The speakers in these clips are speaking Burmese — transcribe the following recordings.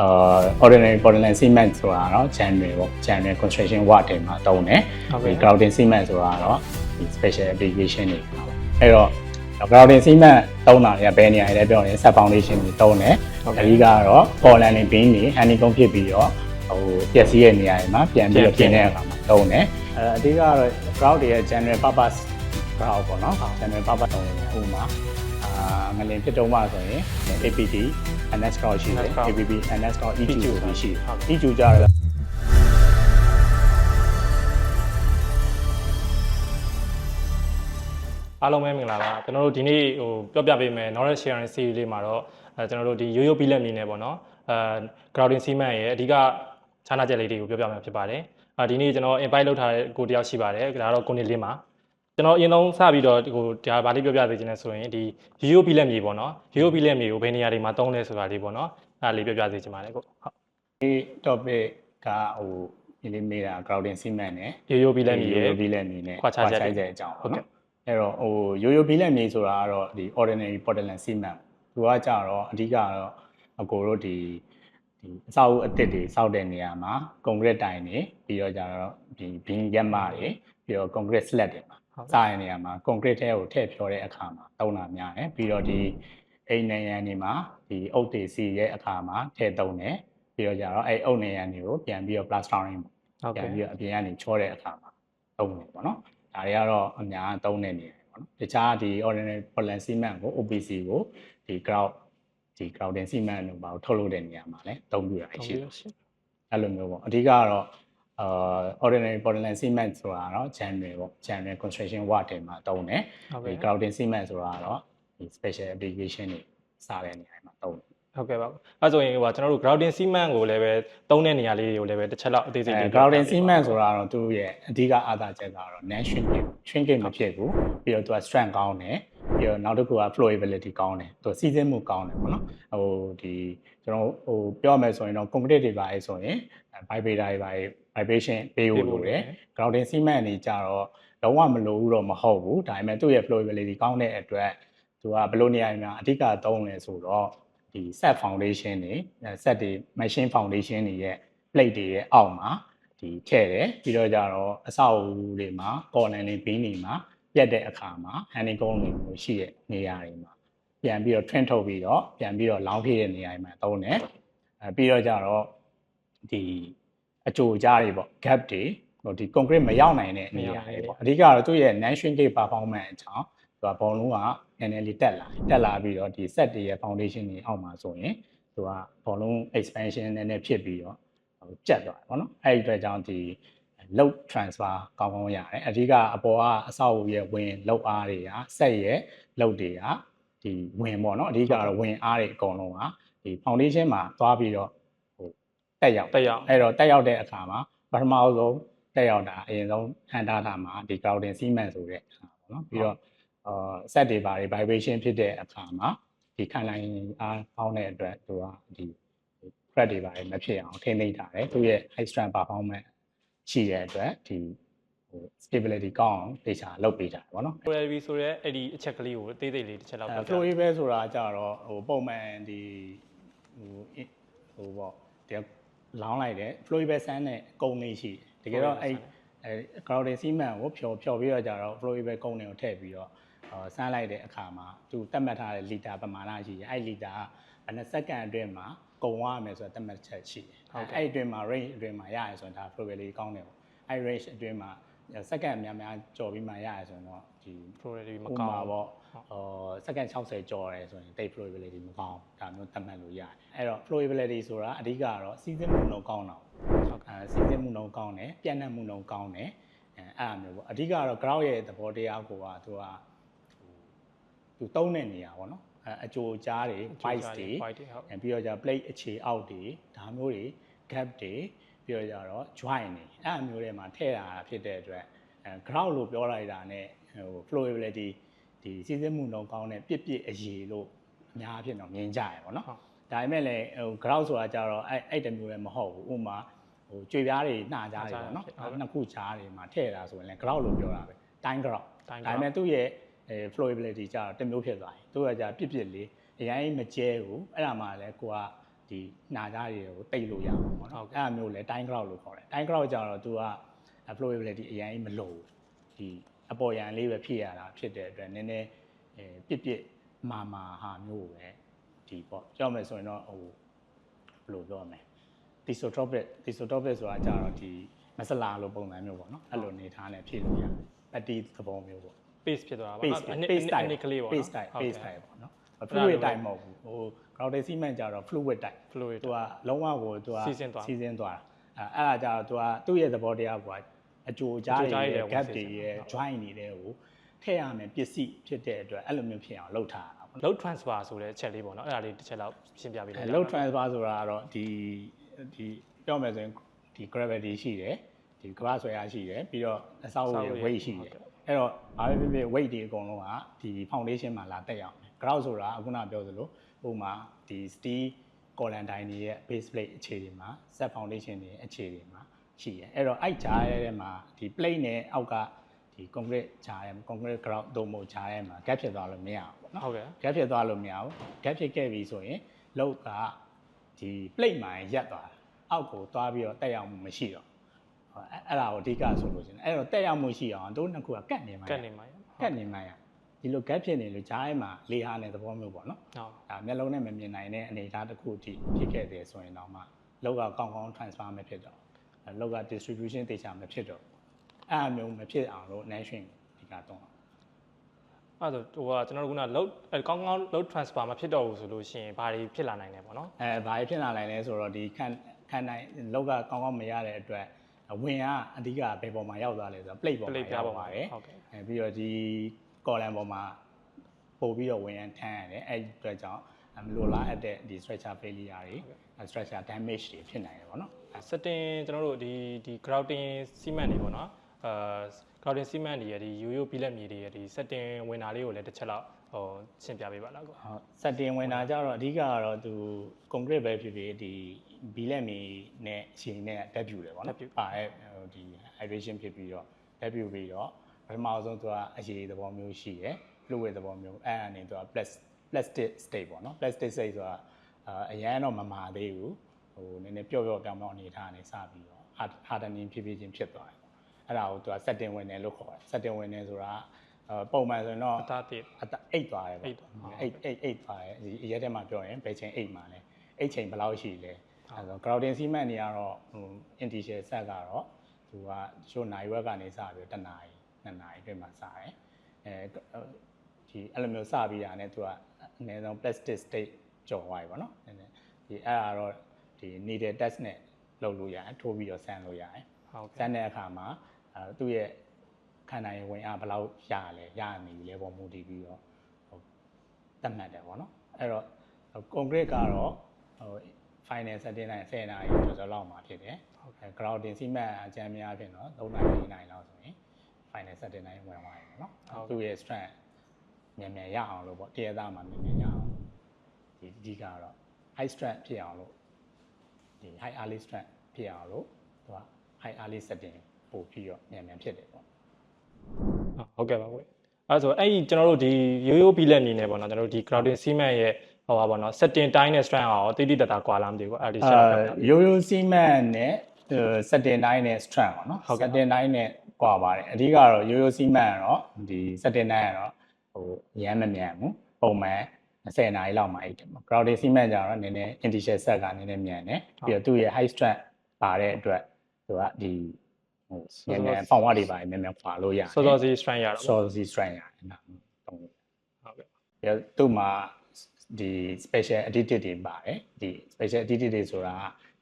အာ ordinary Portland cement ဆိုတာတော့ January ပေါ့ January construction work တွေမှာတုံးတယ်ဟုတ်ဒီကဲ့ grouting cement ဆိုတာတော့ဒီ special application တွေပေါ့အဲ့တော့ grouting cement တုံးတာတွေကဘယ်နေရာတွေလဲပြောရင် set foundation တွေတုံးတယ်ဟုတ်အကဲ့ဓိကတော့ Portland တွေ beam တွေ honeycomb ဖြစ်ပြီးတော့ဟိုပျက်စီးရဲ့နေရာတွေမှာပြန်ပြီးတော့ပြန်ပြင်ပြင်တဲ့အခါမှာတုံးတယ်အဲအဓိကတော့ grout တွေရဲ့ general purpose grout ပေါ့နော် general purpose တုံးတယ်ဥပမာအာငလင်ဖြစ်တုံးမှဆိုရင် APT NS grout ရှိတယ် NS grout APP NS grout EQ EQ ဆိုပြီးရှိတယ်ဟုတ် EQ ကြတော့အားလုံးပဲမင်္ဂလာပါကျွန်တော်တို့ဒီနေ့ဟိုပြောပြပေးမယ် knowledge sharing series လေးမှာတော့အဲကျွန်တော်တို့ဒီရိုးရိုးပြီးလက်မြင်နေပေါ့နော်အဲ crowding cement ရဲ့အဓိကခြားနာချက်လေးတွေကိုပြောပြမှာဖြစ်ပါတယ်အဲဒီနေ့ကျွန်တော် invite လုပ်ထားတဲ့ကိုတယောက်ရှိပါတယ်ဒါကတော့ကိုနေလင်းပါ ကျွန်တော်အရင်ဆုံးစပြီးတော့ဟိုဒါဗာလေးပြောပြပေးခြင်းလဲဆိုရင်ဒီရိုးရိုးပြီးလက်မြေပေါ့နော်ရိုးရိုးပြီးလက်မြေကိုဘယ်နေရာတွေမှာသုံးလဲဆိုတာလေးပေါ့နော်အဲဒါလေးပြောပြစေချင်ပါတယ်ကိုဟုတ်ဒီ topic ကဟိုဒီလေးမေးတာ grouting cement နဲ့ရိုးရိုးပြီးလက်မြေရဲ့ရိုးရိုးဘီလက်မြေနဲ့ခွာခြားချက်တွေတဲ့အကြောင်းဟုတ်ပေါ့ကဲ့နော်အဲ့တော့ဟိုရိုးရိုးဘီလက်မြေဆိုတာကတော့ဒီ ordinary Portland cement သူကကြတော့အဓိကတော့အကိုတို့ဒီဒီအဆောက်အဦအသစ်တွေစောက်တဲ့နေရာမှာ concrete တိုင်တွေပြီးတော့ကြတော့ဒီဘင်းရက်မတွေပြီးတော့ concrete slab တွေမှာဟုတ် စားရတဲ့နေရာမှာ concrete ထဲကိုထည့်ဖြောတဲ့အခါမှာတုံးတာများတယ်ပြီးတော့ဒီအိမ်နေရန်တွေမှာဒီအုတ်တွေစီရဲ့အခါမှာထည့်တုံးတယ်ပြီးတော့ကြတော့အဲ့အုတ်နေရန်တွေကိုပြန်ပြီးတော့ plastering ဟုတ်ပြန်ကဲ့ပြီးတော့အပြင်ကနေချောတဲ့အခါမှာတုံးတယ်ပေါ့နော်ဒါတွေကတော့အများသုံးတဲ့နေရာတွေပေါ့နော်တခြားဒီ ordinary Portland cement ကို OPC ကိုဒီ grout ဒီ grouting cement တို့ပါကိုထုတ်လုပ်တဲ့နေရာမှာလည်းသုံးပြရရှိတယ်အဲ့လိုမျိုးပေါ့အဓိကကတော့အာ ordinary Portland cement ဆိုတာတော့ January ပေါ့ January construction work တွေမှာတုံးတယ်ဟုတ်ဒီကဲ့ grouting cement ဆိုတာတော့ဒီ special application တွေစားတဲ့နေရာတွေမှာတုံးတယ်ဟုတ်ကဲ့ပါအဲဆိုရင်ဟိုကကျွန်တော်တို့ grouting cement ကိုလည်းပဲသုံးတဲ့နေရာလေးတွေကိုလည်းပဲတစ်ချက်လောက်အသေးစိတ်အဲလေး grouting cement ဆိုတာတော့သူ့ရဲ့အဓိကအားသာချက်ကတော့ non shrinkage shrinkage မဖြစ်ဘူးပြီးတော့သူက strength ကောင်းတယ် ပြီးတော့နောက်တစ်ခုက flowability ကောင်းတယ်သူစီးဆင်းမှုကောင်းတယ်ပေါ့နော်ဟိုဒီကျွန်တော်ဟိုပြောရမယ်ဆိုရင်တော့ concrete တွေပါလေဆိုရင် vibrator တွေပါလေ vibration ပေးဖို့လိုတယ် grouting cement တွေကြတော့လုံးဝမလိုဘူးတော့မဟုတ်ဘူးဒါပေမဲ့သူ့ရဲ့ flowability ကောင်းတဲ့အတွက်သူကဘယ်လိုနေရာတွေမှာအဓိကသုံးလဲဆိုတော့ဒီ set foundation တွေ set တွေ machine foundation တွေရဲ့ plate တွေရဲ့အောက်မှာဒီထည့်တယ်ပြီးတော့ကြတော့အဆောက်အဦတွေမှာ column တွေ beam တွေမှာ ပြတ်တဲ့အခါမှာ honeycomb တွေမျိုးရှိတဲ့နေရာတွေမှာပြန်ပြီးတော့ train ထုတ်ပြီးတော့ပြန်ပြီးတော့လောင်းဖြည့်တဲ့နေရာတွေမှာသုံးတယ်အဲပြီးတော့ကြတော့ဒီအကြိုကြားတွေပေါ့ gap တွေဟိုဒီ concrete မရောက်နိုင်တဲ့နေရာတွေပေါ့အဓိကတော့သူ့ရဲ့ non shrinkage performance အကြောင်းသူကဘုံလုံးကနည်းနည်းလေးတက်လာတက်လာပြီးတော့ဒီ set တွေရဲ့ foundation တွေအောက်မှာဆိုရင်သူကဘောလုံး expansion နည်းနည်းဖြစ်ပြီးတော့ဟိုကျက်သွားတယ်ပေါ့နော်အဲ့ဒီအတွက်ကြောင့်ဒီ load transfer ကောင်းကောင်းရတယ်အဓိကအပေါ်ကအဆောက်အဦရဲ့ဝင် load အားတွေကဆက်ရဲ့ load တွေကဒီဝင်ပေါ့နော်အဓိကတော့ဝင်အားတွေအကုန်လုံးကဒီ foundation မှာသွားပြီးတော့ဟိုတက်ရောက်တက်ရောက်အဲ့တော့တက်ရောက်တဲ့အခါမှာပထမဆုံးတက်ရောက်တာအရင်ဆုံးဟန်တာတာမှာဒီ grouting cement ဆိုတဲ့အခါပေါ့နော်ပြီးတော့အာ set တွေပါတွေ vibration ဖြစ်တဲ့အခါမှာဒီခံနိုင်အားကောင်းတဲ့အတွက်သူကဒီ crack တွေပါတွေမဖြစ်အောင်ထိန်းသိမ်းထားတယ်သူရဲ့ high strength performance ရှိတဲ့အတွက်ဒီဟို stability ကောင်းအောင်တေချာလုပ်ပေးကြတယ်ပေါ့နော် Flowability ဆိုရဲအဲ့ဒီအချက်ကလေးကိုအသေးစိတ်လေးတစ်ချက်လောက်အဲပြောပြ flow ပဲဆိုတာကြတော့ဟိုပုံမှန်ဒီဟိုဟိုပေါ့ဒီလောင်းလိုက်တယ် flow ပဲဆန်းတဲ့ကုန်းလေးရှိတယ်တကယ်တော့အဲ့အဲ grouting cement ကိုဖြော်ဖြော်ပြီးတော့ကြတော့ flow ပဲကုန်းတွေကိုထည့်ပြီးတော့အာဆန်းလိုက်တဲ့အခါမှာသူသတ်မှတ်ထားတဲ့လီတာပမာဏရှိတယ်အဲ့လီတာကဘယ်နှစက္ကန့်အတွင်းမှာ ကုန်သွားမယ်ဆိုတော့သတ်မှတ်ချက်ရှိတယ်အဲ့အတွင်းမှာ range အတွင်းမှာရရဆိုရင်ဒါ flowability ကောင်းတယ်ပေါ့အဲ့ range အတွင်းမှာစက္ကန့်များများကြော်ပြီးမှရရဆိုရင်တော့ဒီ Flowability မဥပကောင်းမာဘူးပေါ့ဟိုစက္ကန့်60ကျော်တယ်ဆိုရင် tape flowability မကောင်းဒါမျိုးသတ်မှတ်လို့ရတယ်အဲ့တော့ flowability ဆိုတာအဓိကတော့စီးဆင်းမှုနှုန်းကောင်းတာအဲစီးဆင်းမှုနှုန်းကောင်းတယ်ပြန့်နှံ့မှုနှုန်းကောင်းတယ်အဲအဲ့အမျိုးပေါ့အဓိကတော့ ground ရဲ့သဘောတရားကိုကသူကသူတုံးတဲ့နေရာပေါ့နော် အဲအကြိုကြားတွေ vice တွေ white တွေဟုတ် အဲပြီးတော့じゃ plate အခြေအောက်တွေဒါမျိုးတွေ gap တွေပြီးတော့ကြတော့ joint တွေအဲ့အမျိုးတွေမှာထည့်တာဖြစ်တဲ့အတွက်အဲ ground လို့ပြောလိုက်တာ ਨੇ ဟို flowability ဒီစီးဆင်းမှုနှုန်းကောင်းတဲ့ပြစ်ပြစ်အရေလို့အများအဖြစ်တော့မြင်ကြရပေါ့နော် ဟုတ် ဒါပေမဲ့လည်းဟို ground ဆိုတာကြတော့အဲ့အဲ့တမျိုးလည်းမဟုတ်ဘူးဥပမာဟိုကြွေပြားတွေနှာကြားတွေပေါ့နော် ဟုတ်ကဲ့ နှစ်ခုကြားတွေမှာထည့်တာဆိုရင်လည်း ground လို့ပြောတာပဲ time ground Time ဒါပေမဲ့သူ့ရဲ့ အဲ flowability ကြတော့တစ်မျိုးဖြစ်သွားတယ်သူကကြပြစ်ပြစ်လေးအရင်မကျဲဘူးအဲ့ဒါမှလည်းကိုကဒီနာကြတွေကိုတိတ်လို့ရအောင်ပေါ့နော်အဲ့အမျိုးလဲ time crowd လို့ခေါ်တယ် time crowd ကြတော့ तू က flowability အရင်မလို့ဒီအပေါ်ရန်လေးပဲဖြစ်ရတာဖြစ်တဲ့အတွက်နည်းနည်းအဲပြစ်ပြစ်မာမာဟာမျိုးပဲဒီပေါ့ကြောက်မယ်ဆိုရင်တော့ဟိုဘယ်လိုပြောရမလဲ thesotropic thesotropic ဆိုတာကြတော့ဒီမဆလာလိုပုံစံမျိုးပေါ့နော်အဲ့လိုနေထားနဲ့ဖြည့်လို့ရတယ်ပတိသဘောမျိုးပေါ့ pace ဖြစ်သွားတာပေါ့ pace နော် pace type အနည်းကလေးပေါ့နော် pace type ဟုတ်ကဲ့ pace type ပေါ့နော် fluid type မဟုတ်ဘူးဟို crowded cement ကြတော့ fluid type fluid သူကလုံးဝကိုသူကစီးဆင်းသွားစီးဆင်းသွားတာအဲအဲ့ဒါကြတော့သူကသူ့ရဲ့သဘောတရားကအကြိုကြားအကြိုကြားတွေတွေရဲ့ဝင် gap စီးဆတွေင်းရဲ့ joint တွေတွေကိုထည့်ရမယ်ပစ္စည်းဖြစ်တဲ့အတွက်အဲ့လိုမျိုးဖြစ်အောင်လုပ်ထားတာပေါ့နော် load transfer ဆိုတဲ့အချက်လေးပေါ့နော်အဲ့ဒါလေးတစ်ချက်လောက်ရှင်းပြပေးလိုက်အဲ load transfer ဆိုတာကတော့ဒီဒီပြောမယ်ဆိုရင်ဒီ gravity ရှိတယ် ဒီ glass ဆွဲအားရှိတယ်ပြီးတော့အဆောက်အဦရဲ့ weight ရှိတယ်အဲ့တော့ဘာပဲဖြစ်ဖြစ် weight တွေအကုန်လုံးကဒီ foundation မှာလာတက်ရအောင် grout ဆိုတာအခုနပြောသလိုဟိုမှာဒီ steel column တိုင်းတွေရဲ့ base plate အခြေတွေမှာ set foundation တွေရဲ့အခြေတွေမှာရှိတယ်အဲ့တော့အဲ့ဂျားရဲထဲမှာဒီ plate နဲ့အောက်ကဒီ concrete ဂျားရဲ concrete grout တို့မို့ဂျားရဲမှာ gap ဖြစ်သွားလို့မရအောင်ပေါ့နော်ဟုတ်ကဲ့ gap ဖြစ်သွားလို့မရဘူး gap ဖြစ်ခဲ့ပြီဆိုရင်လောက်ကဒီ plate မှာရက်သွားတာအောက်ကိုသွားပြီးတော့တက်ရောက်မှုမရှိတော့ဟော အဲ့အဲ့ဒါကိုအဓိကဆိုလို့ရှင်အဲ့တော့တက်ရောက်မှုရှိအောင်တို့နှစ်ခုကကတ်နေမှာကတ်နေမှာရကတ်နေမှာရဒီလို gap ဖြစ်နေလို့ဂျားထဲမှာလေဟာနဲ့သဘောမျိုးပေါ့နော်ဟုတ်ဒါမျက်လုံးနဲ့မမြင်နိုင်တဲ့အနေအထားတစ်ခုအထိဖြစ်ခဲ့တယ်ဆိုရင်တော့မှလောက်ကကောင်းကောင်း transfer မဖြစ်တော့အဲ့လောက်က distribution တေချာမဖြစ်တော့အဲ့အမျိုးမဖြစ်အောင်လို့ nation ဒီကတော့အဲ့ဒါဆိုဟိုကကျွန်တော်တို့က load အဲ့ကောင်းကောင်း load transfer မဖြစ်တော့ဘူးဆိုလို့ရှိရင်ဘာတွေဖြစ်လာနိုင်လဲပေါ့နော်အဲဘာဖြစ်လာနိုင်လဲဆိုတော့ဒီခံခံနိုင်လောက်ကကောင်းကောင်းမရတဲ့အတွက် ဝင်ကအဓိကဘယ်ပေါ်မှာရောက်သွားလဲဆိုတော့ plate ပေါ် plate မှာပြားရောက်ပေါ်မှာပါတယ်ဟုတ်ကဲ့အဲပြီးတော့ဒီ column ပေါ်မှာပို့ပြီးတော့ဝင်ရန်ထမ်းရတယ်အဲ့ဒီအတွက်ကြောင့်မလိုလားအပ်တဲ့ဒီ structure failure တွေ structure damage တွေဖြစ်နိုင်တယ်ပေါ့နော် setting ကျွန်တော်တို့ဒီဒီ grouting cement တွေပေါ့နော်အာ grouting cement တွေရဲ့ဒီရိုးရိုးပြီးလက်မြေတွေရဲ့ဒီ setting ဝင်တာလေးကိုလည်းတစ်ချက်လောက်ဟိုရှင်းပြပေးပါလားကွာဟုတ် setting ဝင်တာကြတော့အဓိကကတော့သူ concrete ပဲဖြစ်ဖြစ်ဒီ ဘီလက်မီနဲ့အချိန်နဲ့တက်ပြူတယ်ပေါ့နော်ပါအဲဟိုဒီ hydration ဖြစ်ပြီးတော့တက်ပြူပြီးတော့ပထမဆုံးသူကအရေးသဘောမျိုးရှိရယ် fluid သဘောမျိုးအဲ့အနေသူက plastic state ပေါ့နော် plastic state ဆိုတာအရန်တော့မမာသေးဘူးဟိုနည်းနည်းပျော့ပျော့ပြောင်းပြောင်းအနေထားနေစပြီးတော့ hardening ဖြစ်ဖြစ်ချင်းဖြစ်သွားတယ်အဲ့ဒါကိုသူက setting ဝင်တယ်လို့ခေါ်တယ် setting ဝင်တယ်ဆိုတာပုံမှန်ဆိုရင်တော့အသားတစ်အတအိတ်သွားတယ်အိပေါ့တ်သွားအိတ်အိတ်အိတ်သွားတယ်ဒီရက်ထဲမှာပြောရင်ဘယ်ချိန်အိတ်မှာလဲအိတ်ချိန်ဘယ်လောက်ရှိလဲ အဲဆို crowding cement တွေကတော့ဟို initial set ကတော့သူကချို့နိုင်ဝက်ကနေစပြီးတနာရီနှစ်နာရီအတွင်းမှာစတယ်အဲဒီအဲ့လိုမျိုးစပြီးတာနဲ့သူကအနည်းဆုံး plastic state ကျော်သွားပြီပေါ့နော်နည်းနည်းဒီအဲ့ဒါတော့ဒီ needle test နဲ့လုပ်လို့ရတယ်ထိုးပြီးတော့ဆန်းလို့ရတယ်ဟုတ်စကဲ့မ်းတဲ့အခါမှာအဲသူ့ရဲ့ခန္ဓာရင်ဝင်အားဘယ်လောက်ရလဲရနေပြီလဲပေါ်မူတည်ပြီးတော့ဟိုတတ်မှတ်တယ်ပေါ့နော်အဲ့တော့ concrete ကတော့ဟို final setting တိုင်း10နာရီကျော်ကျော်လောက်မှာဖြစ်တယ်ဟုတ်ကဲ့ grouting cement အကြမ်းများဖြစ်တော့3နာရီ4နာရီလောက်ဆိုရင် final setting တိုင်းဝင်သွားပြီပေါ့နော်သူ့ရဲ့ strength မြန်မြန်ရအောင်လို့ပေါ့တရသားမှာမြန်မြန်ရအောင်ဒီအဓိကတော့ high strength ဖြစ်အောင်လို့ဒီ high early strength ဖြစ်အောင်လို့သူက high early setting ပို့ပြီးတော့မြန်မြန်ဖြစ်တယ်ပေါ့ဟုတ်ကဲ့ပါကွယ်အဲ့ဒါဆိုအဲ့ဒီကျွန်တော်တို့ဒီရိုးရိုးပြီးလက်အနေနဲ့ပေါ့နော်ကျွန်တော်တို့ဒီ grouting cement ရဲ့ ဟောပါပေါ့နော် setting တိုင်းနဲ့ strength အောင်တိတိတတ်တာကွာလားမသိဘူးအဲ့ဒီအာ set တော့ပြပြရိုးရိုးစီမန်နဲ့ setting တိုင်းနဲ့ strength ပေါ့နော်ဟုတ်ကဲ့ setting တိုင်းနဲ့ကွာပါတယ်အဓိကတော့ရိုးရိုးစီမန်ကတော့ဒီ setting တိုင်းကတော့ဟိုရမ်းမမြန်ဘူးပုံမှန်10နာရီလောက်မှအိတ်တယ်ပေါ့ crowded cement ကျတော့နည်းနည်း initial set ကနည်းနည်းမြန်တယ်ပြီးတော့သူ့ရဲ့ high strength ပါတဲ့အတွက်သူကဒီဟိုမြန်မြန်ဖောင်ဝါတွေပါမြန်မြန်ခွာလို့ရတယ်စောစောစီ strength ရတော့စောစီ strength ရတယ်နော်တုံးဟုတ်ကဲ့ပြီးတော့သူ့မှာ ဒီ special additive တွေပါတယ်ဒီ special additive တွေဆိုတာ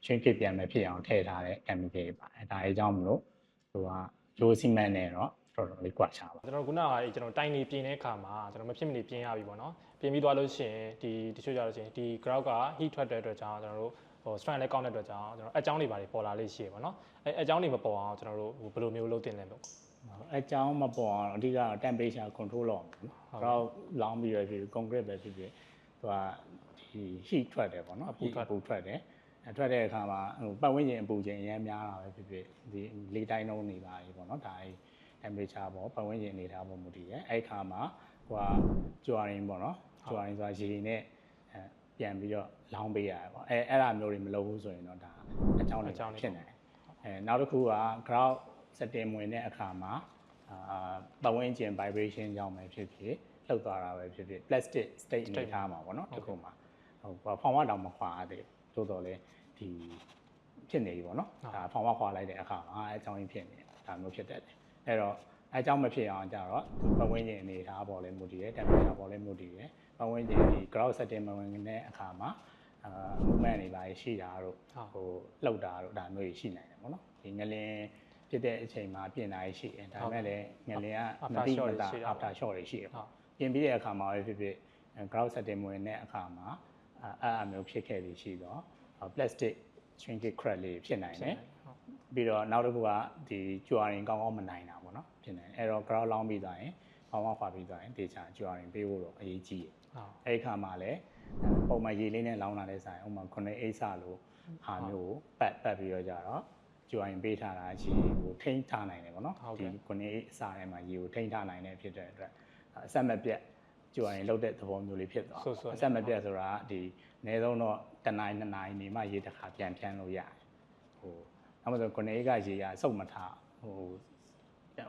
ရှင်းဖြစ်ပြန်မယ်ဖြစ်အောင်ထည့်ထားတဲ့ chemical တွေပါတယ်ဒါအကြောင်းမလို့သူကဂျိုးစီမန်နဲ့တော့တော်တော်လေးကွာခြားပါကျွန်တော်ခုနကအဲ့ကျွန်တော်တိုင်နေပြင်တဲ့အခါမှာကျွန်တော်မဖြစ်မနေပြင်ရပြီပေါ့နော်ပြင်ပြီးသွားလို့ရှိရင်ဒီတချို့ကြလို့ရှိရင်ဒီ grout က heat ထွက်တဲ့အတွက်ကြောင့်ကျွန်တော်တို့ဟို strength လည်းကောင်းတဲ့အတွက်ကြောင့်ကျွန်တော်အကြောင်းတွေပါပေါ်လာလေးရှိရပေါ့နော်အဲအကြောင်းတွေမပေါ်အောင်ကျွန်တော်တို့ဟိုဘယ်လိုမျိုးလုပ်တင်လဲလို့အကြောင်းမပေါ်အောင်အဓိကတော့ temperature control လုပ်အောင်နော်တော့လောင်းပြီးရဖြစ် concrete ပဲဖြစ်ဖြစ် သူကဒီ heat ထွက်တယ်ပေါ့နော်အပူထွက်တယ်အထွက်တဲ့အခါမှာဟိုပတ်ဝန်းကျင်အပူချိန်အများများတာပဲဖြစ်ဖြစ်ဒီလေတိုင်းနှုန်းနေပါပြီပေါ့နော်ဒါအဲ temperature ပေါ့ပတ်ဝန်းကျင်အနေထားပေါ်မူတည်တယ်အဲ့ခါမှာဟိုကကြွားရင်းပေါ့နော်ကြွားရင်းဆိုတာရေနဲ့အဲပပြန်ပြီးတော့လောင်းပေးရတယ်ပေါ့အဲအဲ့ဒါမျိုးတွေမလုပ်ဘူးဆိုရင်တော့ဒါအကြောင်းတွေဖြစ်နေတယ်အဲနောက်တစ်ခုက ground setting ဝင်တဲ့အခါမှာအာပတ်ဝန်းကျင် vibration ကြောင့်ပဲဖြစ်ဖြစ် လှုပ်သွားတာပဲဖြစ်ဖြစ် plastic state အနေထားမှာပေါ့နော်တစ်ခုမှာဟိုဖောင်ဝတောင်မခွာရသေးဘူးသို့တော်လည်းဒီဖြစ်နေပြီပေါ့နော်ဒါဖောင်ဝခွာလိုက်တဲ့အခါမှာအဲအကြောင်းရင်းဖြစ်နေဒါမျိုးဖြစ်တတ်တယ်အဲ့တော့အဲအကြောင်းမဖြစ်အောင်ကြတော့ပတ်ဝန်းကျင်အနေထားပေါ်လဲမူတည်တယ် temperature ပေါ်လဲမူတည်တယ်ပတ်ဝန်းကျင်ဒီ ground setting မဝင်တဲ့အခါမှာအာ movement တွေပါရှိတာတို့ဟိုလှုပ်တာတို့ဒါမျိုးကြီးရှိနိုင်တယ်ပေါ့နော်ဒီငလင်ဖြစ်တဲ့အချိန်မှာပြင်တာရှိတယ်ဒါပေမဲ့လည်းငလင်ကမတိမတာ after shot တွေရှိတယ်ပေါ့ ပြင်ပြီးတဲ့အခါမှာပဲဖြစ်ဖြစ် ground setting ဝင်တဲ့အခါမှာအဲ့အမျိုးဖြစ်ခဲ့ပြီးရှိတော့ plastic shrinkage crack လေးဖြစ်နိုင်တယ်ပြီးတော့နောက်တစ်ခုကဒီကြွာရင်ကောင်းကောင်းမနိုင်တာပေါ့နော်ဖြစ်နေတယ်အဲ့တော့ ground လောင်းပြီးသွားရင်ပေါင်းပေါင်းခွာပြီးသွားရင်တေချာကြွာရင်ပေးဖို့တော့အရေးကြီးတယ်အဲ့ဒီခါမှာလည်းပုံမှန်ရေလေးနဲ့လောင်းလာတဲ့ဆိုင်ဥပမာ9အိတ်စလို့ဟာမျိုးကိုပတ်ပတ်ပြီးတော့ကြတော့ကြွာရင်ပေးထားတာရှိဟိုထိန်းထားနိုင်တယ်ပေါ့နော်ဒီ9အိတ်အစထဲမှာရေကိုထိန်းထားနိုင်တယ်ဖြစ်တဲ့အတွက် အဆက်မပြတ်ကြွာရင်လှုပ်တဲ့သဘောမျိုးလေးဖြစ်သွားအဆက်မပြတ်ဆိုတာဒီအနည်းဆုံးတော့တနင်္လာနေ့နှစ်နာရီနေမှရေတစ်ခါပြန်ဖြန်းလို့ရတယ်ဟိုနောက်မှဆို9အိတ်ကရေကစုပ်မထားဟို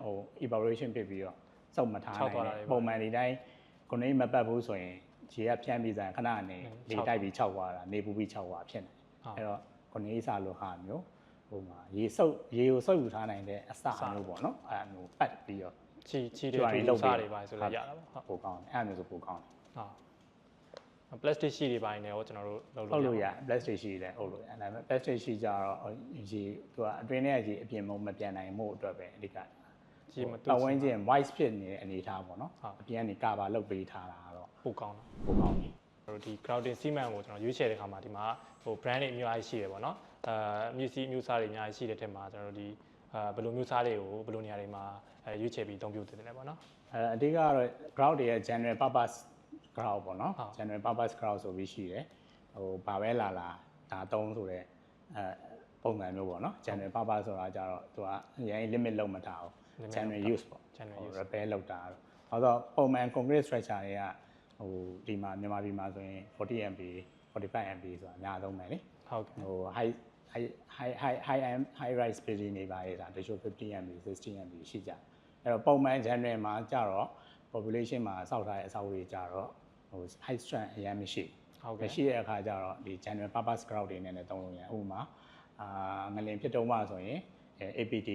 ဟို evaporation ဖြစ်ပြီးတော့စုပ်မထားနိုင်တယ်ပုံမှန်ဒီတိုင်း9အိတ်မပတ်ဘူးဆိုရင်ရေကဖြန်းပြီးဆိုင်ခဏနေလေတိုက်ပြီး6သွားတာနေပူပြီး6သွားဖြစ်နေအဲ့တော့9အိတ်စာလိုဟာမျိုးဟိုမှာရေစုပ်ရေကိုစုပ်ယူထားနိုင်တဲ့အစမျိုးပေါ့နော်အဲ့မျိုးပတ်ပြီးတော့ ချီချီတွေတူစားတွေပါဆိုလည်းရတာပေါ့ပိုကောင်းတယ်အဲ့မျိုးဆိုပိုကောင်းတယ်ဟုတ် plastic sheet တွေပိုင်းနဲ့ဟောကျွန်တော်တို့လုပ်ဟုတ်လို့လို့ရ plastic sheet လည်းဟုတ်လို့ရဒါပေမဲ့ plastic sheet ကြတော့ရေသူကအတွင်းထဲကရေအပြင်မမပြန်နိုင်မှုအတွက်ပဲအဓိကကြီးမတူပဝန်းကျင် white ဖြစ်နေတဲ့အနေအထားပေါ့နော်အပြင်ကနေကာဗာလုပ်ပေးထားတာတော့ပိုကောင်းတာပိုကောင်းတယ်ကျွန်တော်တို့ဒီ crowding cement ကိုကျွန်တော်ရွေးချယ်တဲ့ခါမှာဒီမှာဟို brand တွေအများကြီးရှိတယ်ပေါ့နော်အာမြစီမျိုးစားတွေအများကြီးရှိတဲ့ထက်မှာကျွန်တော်တို့ဒီအာဘယ်လိုမျိုးစားတွေကိုဘယ်လိုနေရာတွေမှာ အဲရွေးချယ်ပြီးအသုံးပြုသင့်တယ်ပေါ့နော်အဲအဓိကတော့ ground တွေရဲ့ general purpose ground ပေါ့နော်ဟုတ် general purpose ground ဆိုပြီးရှိတယ်ဟိုဘာပဲလာလာဒါအသုံးဆိုတဲ့အဲပုံစံမျိုးပေါ့နော် general purpose ဆိုတာကြတော့သူကအရင် limit လုံးမထားဘူး Limit general မထား use ပေါ့ general ဟို use repair လုပ်တာတော့ဘာလို့ဆိုပုံမှန် concrete structure တွေကဟိုဒီမှာမြန်မာပြည်မှာဆိုရင်40 MB 45 MB ဆိုတာအများဆုံးပဲလေဟုတ်ကဲ့ဟို high high high high high high rise building တွေပါရတာတချို့50 MB 60 MB ရှိကြတယ် အဲ့တော့ပုံမှန် general မှာကြတော့ population မှာစောက်ထားတဲ့အဆောက်အဦတွေကြတော့ဟို high strength အရင်မရှိဟုတ်မကဲ့ရှိတဲ့အခါကျတော့ဒီ general purpose crowd တွေနဲ့လည်းတုံးလို့ရတယ်ဥပမာအာငလင်ဖြစ်တုံးမှဆိုရင်အဲ APT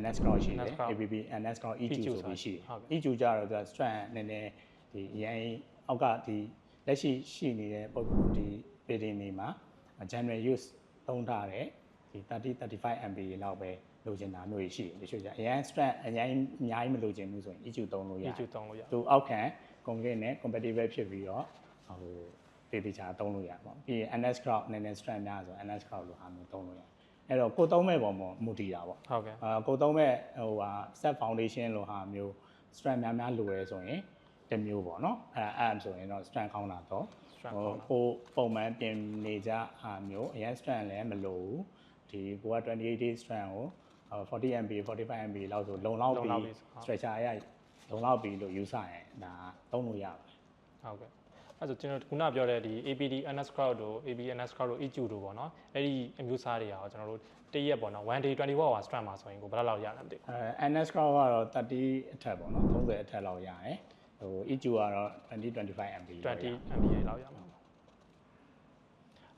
NS crowd ရှိတယ် NS crowd APP NS crowd EQ EQ ဆိုပြီးရှိတယ်ဟုတ်ကဲ့ EQ ကြတော့သူက strength နည်းနည်းဒီအရင်အောက်ကဒီလက်ရှိရှိနေတဲ့ပုံဒီ building တွေမှာ general use သုံးထားတဲ့ဒီ30 35 MB လောက်ပဲ လိုချင်တာမျိုးရှိတယ်တချို့ကြအရင် strength အရင်အများကြီးမလိုချင်ဘူးဆိုရင် EQ သုံးလို့ရတယ် EQ သုံးလို့ရသူအောက်ခံ concrete နဲ့ compatible ဖြစ်ပြီးတော့ဟိုတေးသေးချာသုံးလို့ရပါဘူးပြီးရင် NS crowd နည်းနည်း strength များဆို NS crowd လို့ဟာမျိုးသုံးလို့ရအဲ့တော့ကိုသုံးမဲ့ပုံပေါ်မူတည်တာပေါ့ဟုတ်ကဲ့အာကိုသုံးမဲ့ဟိုဟာ set foundation လို့ဟာမျိုး strength များများလိုရဲဆိုရင်တစ်မျိုးပေါ့နော်အဲ့အဲ့ဆိုရင်တော့ strength ကောင်းတာတော့ strength ဟိုကောင်းတာကိုပုံမှန်ပြင်နေကြဟာမျိုးအရင် strength လည်းမလိုဘူးဒီကိုက28 day strength ကို 40 MB 45 MB လောက်ဆိုလုံလောက်လုံပြီးလောက်ပြီဟုတ် stretcher ရလုံလောက်ပြီလို့ယူဆရင်ဒါသုံးလို့ရပါတယ်ဟုတ်ကဲ့အဲ့ဆိုကျွန်တော်ခုနပြောတဲ့ဒီ APD NS crowd တို့ AB NS crowd တို့ EQ တို့ပေါ့နော်အဲ့ဒီအမျိုးအစားတွေရောကျွန်တော်တို့တရက်ပေါ့နော်1 day 24 hour strand မှာဆိုရင်ကိုဘယ်လောက်လောက်ရလဲမသိဘူးအဲ NS crowd ကတော့30အထက်ပေါ့နော်30အထက်လောက်ရတယ်ဟို EQ ကတော့20 25 MB လောက်ရတယ်20 MBA လောက်ရမှာပေါ့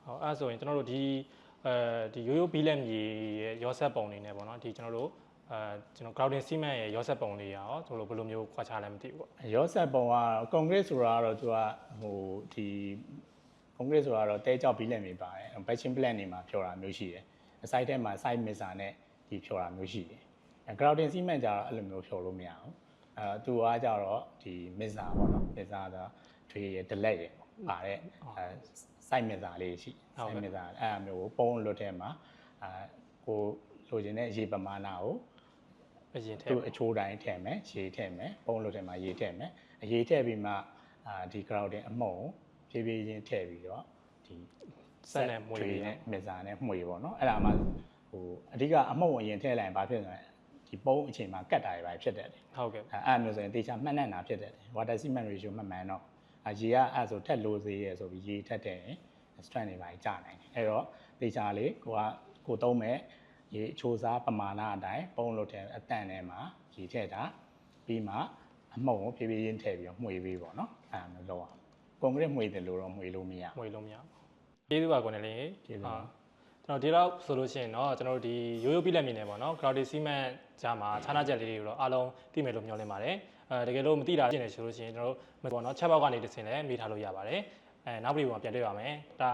ဟောအဲ့ဆိုရင်ကျွန်တော်တို့ဒီ အဲဒီရိုးရိုးဘီလက်မြေရဲ့ရောဆက်ပုံနေနဲ့ပေါ့နော်ဒီကျွန်တော်တို့အဲကျွန်တော် crowding cement ရဲ့ရောဆက်ပုံလေးရောကျွန်တော်တို့ဘယ်လိုမျိုးခွာခြားလဲမသိဘူးပေါ့ရောဆက်ပုံက concrete ဆိုတာကတော့သူကဟိုဒီ concrete ဆိုတာတော့တဲကြောက်ပြီးလက်နေပါတယ် patching plan နေမှာဖြော်တာမျိုးရှိတယ်အစိုက်ထဲမှာ site mixer နဲ့ဒီဖြော်တာမျိုးရှိတယ်အဲ grouting cement ကြတော့အဲ့လိုမျိုးဖြော်လို့မရဘူးအဲသူကကြတော့ဒီ mixer ပေါ့နော် mixer ဆိုထွေရ delay ရပါတဲ့အဲ site mixer လေးရှိ site mixer အဲ့အမျိုးကိုပုံးလွတ်ထဲမှာအဲကိုလိုချင်တဲ့ရေပမာဏကိုအရင်ထသူည့်အချိုးတိုင်းထည့်မယ်ရေထည့်မယ်ပုံးလို့ထည့်မှာရေထည့်မယ်အရေထည့်ပြီးမှအာဒီ crowding အမုံဖြည်းဖြည်းချင်းထည့်ပြီးတော့ဒီဆက်နဲ့မွေးပြီးနဲ့မစ်ဇာနဲ့မှွေပေါ့နော်အဲ့ဒါမှဟိုအဓိကအမုံအရင်ထည့်လိုက်ရင်ဘာဖြစ်လဲဒီပုံးအချိန်မှာကတ်တာတွေပဲဖြစ်တတ်တယ်ဟုတ်ကဲ့အဲအဲ့မျိုးဆိုရင်တေချာမှတ်နှံ့တာဖြစ်တတ်တယ် water cement ratio မှတ်မှန်တော့အာ ရေကအဲ့ဆိုတက်လို့စေးရဆိုပြီးရေထက်တဲ့ရင် strength တွေပါကြာနိုင်တယ်အဲ့တော့တေချာလေးကိုကကိုသုံးမဲ့ရေအချိုးစားပမာဏအတိုင်းပုံလို့တဲ့အတန့်ထဲမှာရေထည့်တာပြီးမှအမှုံကိုဖြည်းဖြည်းချင်းထည့်ပြီးတော့မှွေပေးပေါ့နော်အဲ့ဒါမျိုးလုပ်အောင်ကွန်ကရစ်မှွေတယ်လို့တော့မှွေလို့မရဘူးမွေလို့မရဘူးကျေးဇူးပါကိုနေလေးကျေးဇူးပါကျွန်တော်ဒီတော့ဆိုလို့ရှိရင်တော့ကျွန်တော်တို့ဒီရိုးရိုးပြလက်မြင်နေပေါ့နော် crowded cement ကြားမှာခြားနာချက်လေးတွေကိုတော့အားလုံးသိမယ်လို့မျှော်လင့်ပါတယ် အဲတကယ်လို့မသိတာဖြစ်နေဆိုလို့ရှိရင်ကျွန်တော်တို့ပေါ့နော်ချက်ပေါက်ကနေတစ်ဆင့်လည်းမေးထားလို့ရပါတယ်အဲနောက်ဗီဒီယိုမှာပြန်တွေ့ပါမယ်တာ